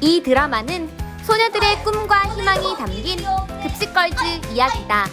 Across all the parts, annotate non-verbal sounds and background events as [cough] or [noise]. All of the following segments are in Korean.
이 드라마는 소녀들의 꿈과 희망이 담긴 급식걸즈 이야기다.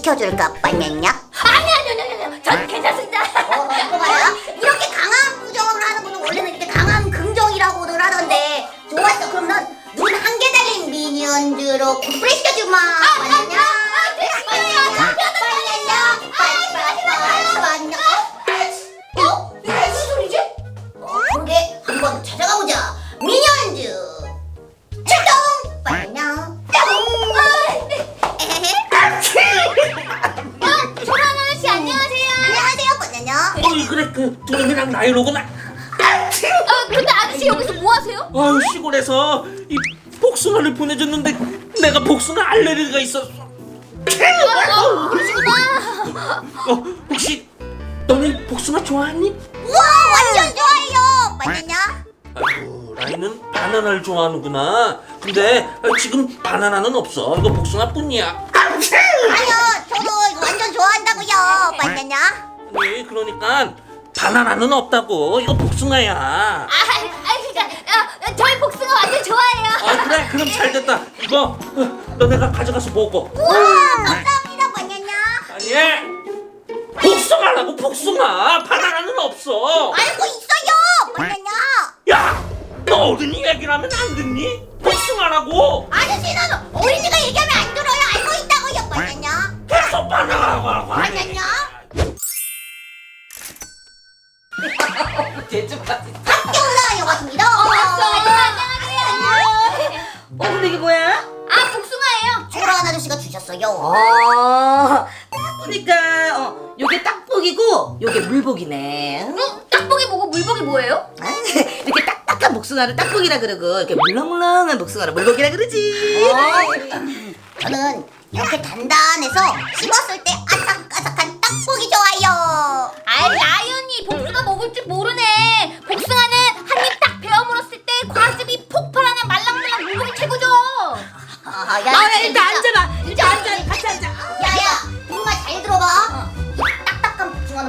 시켜줄까 바나냐 아니 아니 아니 아니 전 괜찮습니다 어, 이거 봐라. 이렇게 강한 부정을 하는 분은 원래는 이렇게 강한 긍정이라고들 하던데 좋았어. 그럼 넌 눈 한 개 달린 미니언즈로 코스프레 시켜주마. 바나냐? 나이로구나 어 근데 아저씨 여기서 뭐 하세요? 아유 시골에서 이 복숭아를 보내줬는데 내가 복숭아 알레르기가 있었어 어, 그러시구나 어 혹시 너는 복숭아 좋아하니? 우와, 완전 좋아요. 바나냐? 아이고 라인은 바나나를 좋아하는구나 근데 아, 지금 바나나는 없어 이거 복숭아뿐이야 아니요, 저도 이거 완전 좋아한다고요. 바나냐? 네 그러니까 바나나는 없다고. 이거 복숭아야. 아, 아 그니까 어, 저희 복숭아 완전 좋아해요. 아 그래? 그럼 잘 됐다. 이거 어, 너네가 가져가서 먹어. 우와, 감사합니다, 바나냐. 아니 복숭아라고 복숭아. 바나나는 없어. 알고 있어요, 바나냐. 야! 너 어른이 얘기를 하면 안 듣니? 복숭아라고. 아저씨는 어린이가 얘기하면 안 아저씨가 주셨어요. 어 보니까 어 요게 딱복이고 요게 물복이네 어? 딱복이 뭐고 물복이 뭐예요? 아, 이렇게 딱딱한 복숭아를 딱복이라 그러고 이렇게 물렁물렁한 복숭아를 물복이라 그러지 저는 이렇게 단단해서 씹었을 때 아삭아삭한 떡볶이 좋아요. 아이 라이언이 복숭아 먹을 줄 모르네 복숭아는 한 입 딱 베어 물었을 때 과즙이 폭발하는 말랑말랑 물복이 최고죠 아, 야, 아. 일단 앉아봐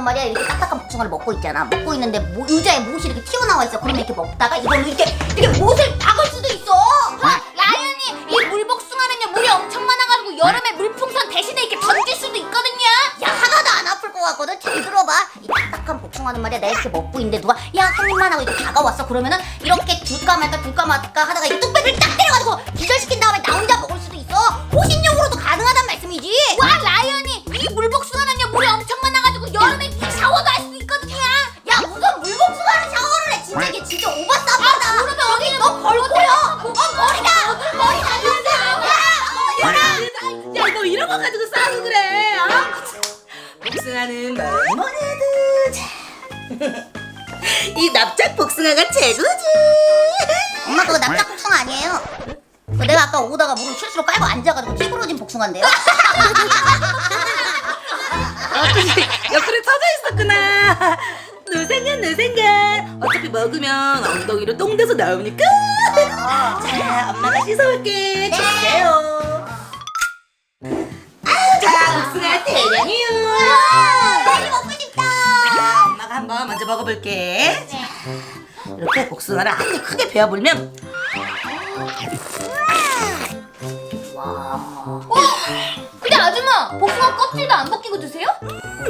복숭아는 말이야 이렇게 딱딱한 복숭아를 먹고 있잖아. 먹고 있는데 모, 의자에 못이 이렇게 튀어나와 있어. 그러면 이렇게 먹다가 이걸로 이렇게 이렇게 못을 박을 수도 있어. 아, 라이언이 이 물복숭아는요 물이 엄청 많아가지고 여름에 물풍선 대신에 이렇게 던질 수도 있거든요 야 하나도 안 아플 것 같거든. 잘 들어봐. 이 딱딱한 복숭아는 말이야 내가 이렇게 먹고 있는데 누가 야 한 입만 하고 이렇게 다가왔어. 그러면은 이렇게 줄까 말까 줄까 말까 하다가 이 뚝배기를 딱 때려가지고 기절시킨 복숭아인데요? [laughs] 옆구리 터져 있었구나. 누생간 누생간. 어차피 먹으면 엉덩이로 똥 돼서 나오니까. 자, 엄마가 씻어올게. 주세요. 아, 자, 복숭아 대량이요. 빨리 먹고 싶다. 자, 엄마가 한번 먼저 먹어볼게. 자, 이렇게 복숭아를 아주 크게 베어불면 근데 아줌마 복숭아 껍질도 안 벗기고 드세요?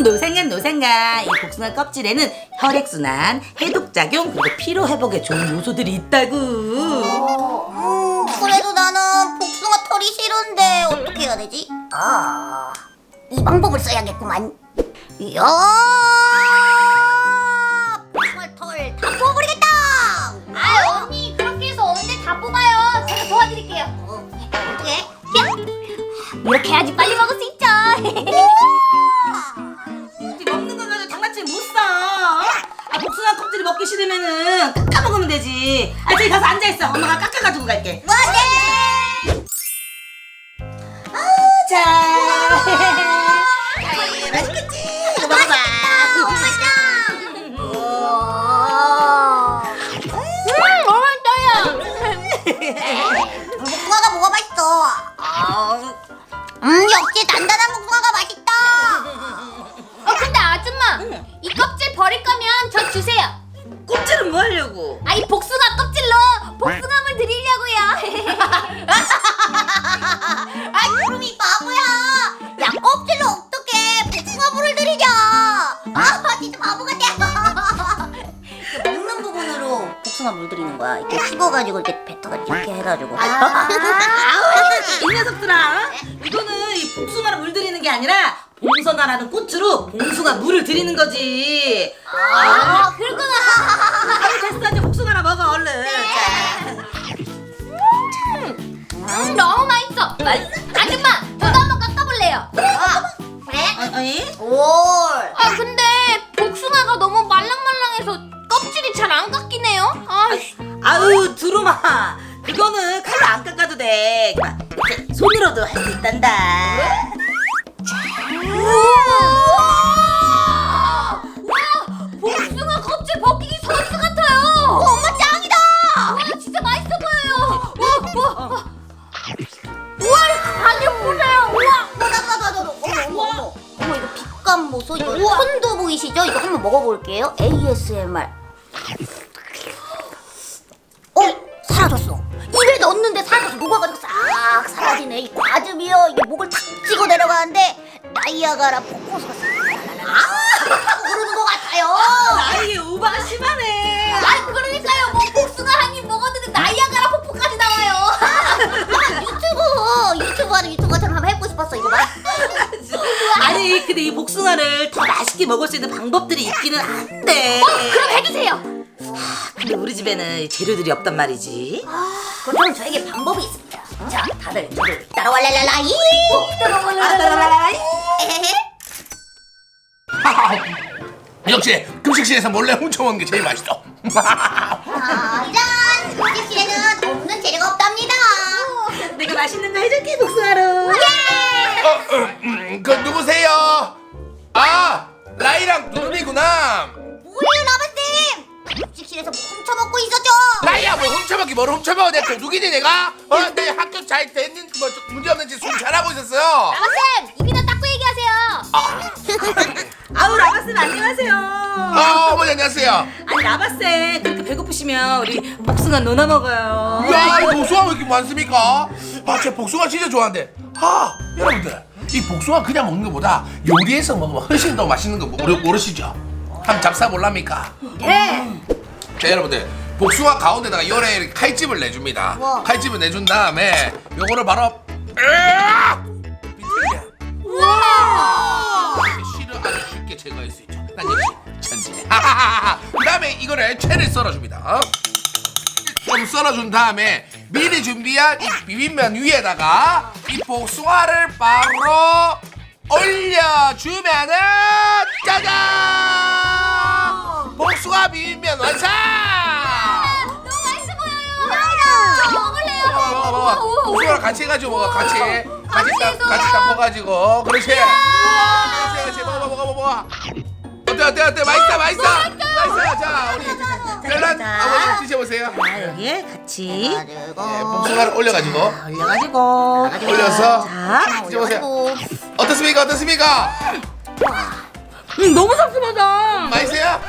노생간 노생간 이 복숭아 껍질에는 혈액순환, 해독작용, 그리고 피로회복에 좋은 요소들이 있다고. 음, 그래도 나는 복숭아 털이 싫은데 어떻게 해야 되지? 아, 이 방법을 써야겠구만. 이야, 이렇게 해야지 빨리 먹을 수 있죠. 먹는 거 가지고 장난치면 못 써. 아, 복숭아 껍질이 먹기 싫으면은 깎아 먹으면 되지. 아, 저기 가서 앉아있어. 엄마가 깎아가지고 갈게. 와! 이렇게 씹어가지고 이렇게 뱉어가지고 이렇게 해가지고. [laughs] 아우, 이 녀석들아. 이거는 이 복숭아를 물 들이는 게 아니라 봉선화라는 꽃으로 봉숭아 물을 들이는 거지. 아 그렇구나. 우와! 와 복숭아 껍질 벗기기 선수 같아요. 엄마 짱이다. 와 진짜 맛있어 보여요. 와 와. 와. 우와 가격 보세요. 우와. 어머 어머 어머. 어머 이거 빛감 보소. 이거 손도 보이시죠? 이거 한번 먹어볼게요. ASMR. 과즙이요. 이게 목을 탁 찍어 내려가는데 나이아가라 폭포수가 아 그러는 것 같아요. 아 이게 오바가 심하네. 아 그러니까요. 뭐 복숭아 한 입 먹었는데 나이아가라 폭포까지 나와요. 유튜브 유튜브 하는 유튜버처럼 한번 해보고 싶었어 이거 봐. 아니 근데 이 복숭아를 더 맛있게 먹을 수 있는 방법들이 있기는 한데. 그럼 해주세요. 근데 우리 집에는 재료들이 없단 말이지. 그럼 저에게 방법이 있습니다. 자, 다들 저를 따라와랄랄라이. 역시 급식실에서 몰래 훔쳐먹는 게 제일 맛있어. 아, 짠! 급식실에는 없는 재료가 없답니다. 내가 맛있는 거 해줄게 복숭아로. 어, 어, 음, 그 누구세요? 아, 라이랑 누름이구나. 뭐예요, 라바 쌤? 급식실에서 뭐 훔쳐먹고 있었죠? 라이야, 뭐 훔쳐먹기 뭘 훔쳐먹어? 내가 누구니 내가? 어, 내 학교 잘 됐는 뭐 문제 없는지 순 잘하고 있었어요. 라마쌤 입이나 닦고 얘기하세요. [laughs] 아우 라바쌤 안녕하세요. 아, 어머니 안녕하세요. 아니 라바쌤 그렇게 배고프시면 우리 복숭아 논아 먹어요. 야, 이 복숭아 왜 이렇게 많습니까? 아, 제가 복숭아 진짜 좋아하는데. 아, 여러분들, 이 복숭아 그냥 먹는 것보다 요리해서 먹으면 훨씬 더 맛있는 거 모르, 모르시죠? 한번 잡사 볼랍니까? 네. 자 여러분들 복숭아 가운데다가 열에 칼집을 내줍니다. 우와. 칼집을 내준 다음에 요거를 바로 으악! 비틀게 이렇게 씨를 아주 쉽게 제거할 수 있죠. 난 역시 천재 그 다음에 이거를 채를 썰어줍니다. 좀 썰어준 다음에 미리 준비한 이 비빔면 위에다가 이 복숭아를 바로 올려주면은 짜잔 비빔면 완성! 너무 맛있어 보여요. 저 먹을래요. 먹어 먹어 먹어 복숭아랑 같이 해가지고 먹어 같이. 같이 딱 해서. 같이 딱 먹어가지고. 그렇지. 그렇지 그렇지. 먹어 먹어 먹어 먹어 어때 어때 어때? 맛있다 맛있어. 맛있어 자 우리 별난 자. 아버지 드셔보세요. 자 여기에 같이. 네, 복숭아를 올려가지고. 자, 올려가지고. 올려서 자 드셔보세요. 어떻습니까? 어떻습니까 음, 너무 상큼하다. 맛있어요?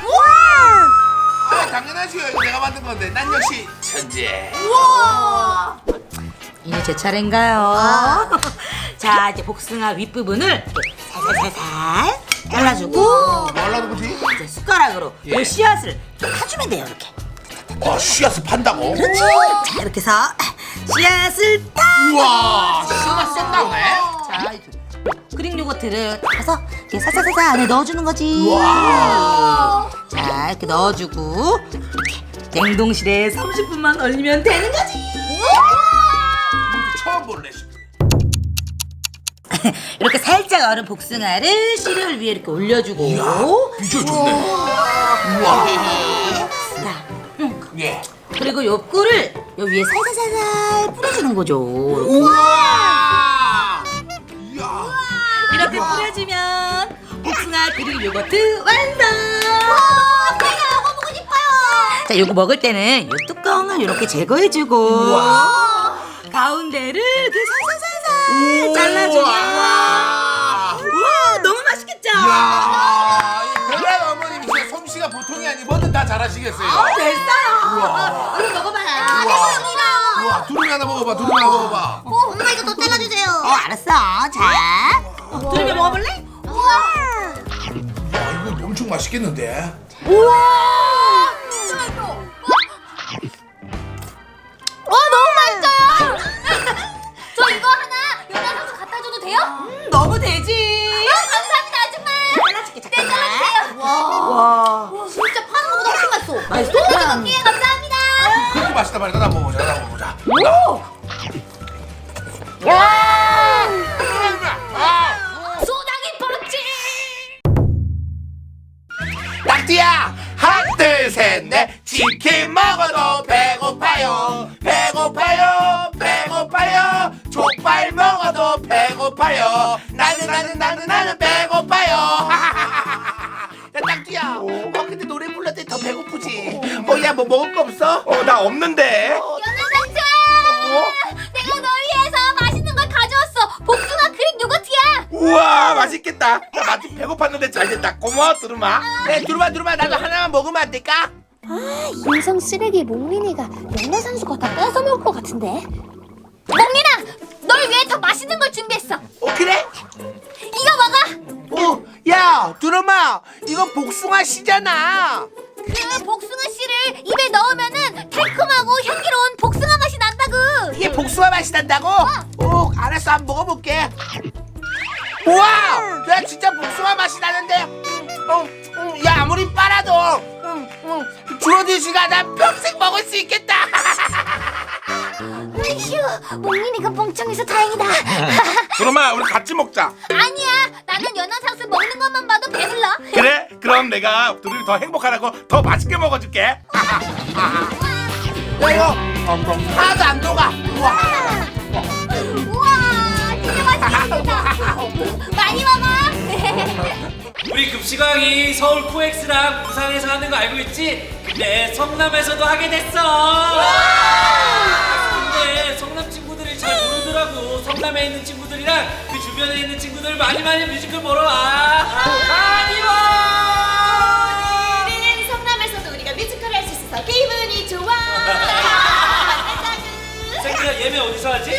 아 당연하지요 이거 내가 만든 건데 난 역시 천재 이제 제 차례인가요? 자 이제 복숭아 윗부분을 이렇게 살살살살 잘라주고 뭐 하려는 거지? 이제 숟가락으로 예. 이 씨앗을 타주면 돼요 이렇게 와 씨앗을 판다고? 그렇지 자 이렇게 해서 씨앗을 딱 우와 씨가 쏙 나오네 자, 이렇게 그릭 요거트를 타서 이렇게 살살살살 안에 넣어주는 거지. 자, 이렇게 넣어주고 이렇게 냉동실에 30분만 얼리면 되는 거지. 처음 본 레시피 [laughs] 이렇게 살짝 얼은 복숭아를 씨를 위에 이렇게 올려주고 비주얼 좋네 우와 그리고 요 꿀을 요 위에 살살살살 뿌려주는 거죠. 우와! 이야. 이렇게 뿌려주면 복숭아 그리고 요거트 완성. 제가 먹어보고 싶어요. 자, 요거 먹을 때는 요 뚜껑을 이렇게 제거해주고 가운데를 이렇게 살살살살 잘라주면 우와. 우와 너무 맛있겠죠? 이야. 이 별난 어머님 진짜 솜씨가 보통이 아니 뭐든 다 잘하시겠어요. 됐어요. 우와. 얼른 먹어봐요. 우와, 두루미 하나 먹어봐. 두루미 하나 먹어봐. 어, 엄마 이거 더 잘라주세요. 어 알았어. 자, 두루미 먹어볼래? 야, 이거 엄청 맛있겠는데? 와 너무 맛있어요. [laughs] 저 이거 하나 연아 선수 갖다 줘도 돼요? 음, 너무 되지. 배고파요 나는 나는 나는 나는 배고파요 [laughs] 야 낙지야 어 근데 노래 불렀을 때 더 배고프지 어야 뭐 먹을 거 없어? 어 나 없는데 선수. 내가 널 위해서 맛있는 걸 가져왔어. 복숭아 크림 요거트야. 우와 맛있겠다 나 마침 배고팠는데 잘 됐다 고마워 두루마 네 두루마 두루마 나도 하나만 먹으면 안 될까? 인성 쓰레기 몽민이가 연애 선수가 다 뺏어 먹을 것 같은데. 몽민아, 널 위해 더 맛있는 걸 준비했어. 어 그래? 이거 먹어. 어, 야, 두루마, 이거 복숭아 씨잖아. 그 복숭아 씨를 입에 넣으면은 달콤하고 향기로운 복숭아 맛이 난다구. 이게 복숭아 맛이 난다고? 어, 알았어, 한번 먹어볼게. 우와, 야, 진짜 복숭아 맛이 나는데, 어, 음, 야, 아무리 빨아도, 음, 음, 주어디시가 난 평생 먹을 수 있겠다. [laughs] 휴, 몽민이가 멍청해서 다행이다. [laughs] 두루마, 우리 같이 먹자. 아니야, 나는 연어상수 먹는 것만 봐도 배불러. 그래? 그럼 내가 두루를 더 행복하라고 더 맛있게 먹어줄게. 야, 이거 하나도 안 녹아. 우와. 우와, 진짜 맛있겠다. 많이 먹어. 우리 급식왕이 서울 코엑스랑 부산에서 하는 거 알고 있지? 근데 성남에서도 하게 됐어. 모르더라고. 성남에 있는 친구들이랑 그 주변에 있는 친구들 많이 많이 뮤지컬 보러 와. 많이 와. 우리는 성남에서도 우리가 뮤지컬 할 수 있어서 기분이 좋아. [laughs] 생크야 예매 어디서 하지?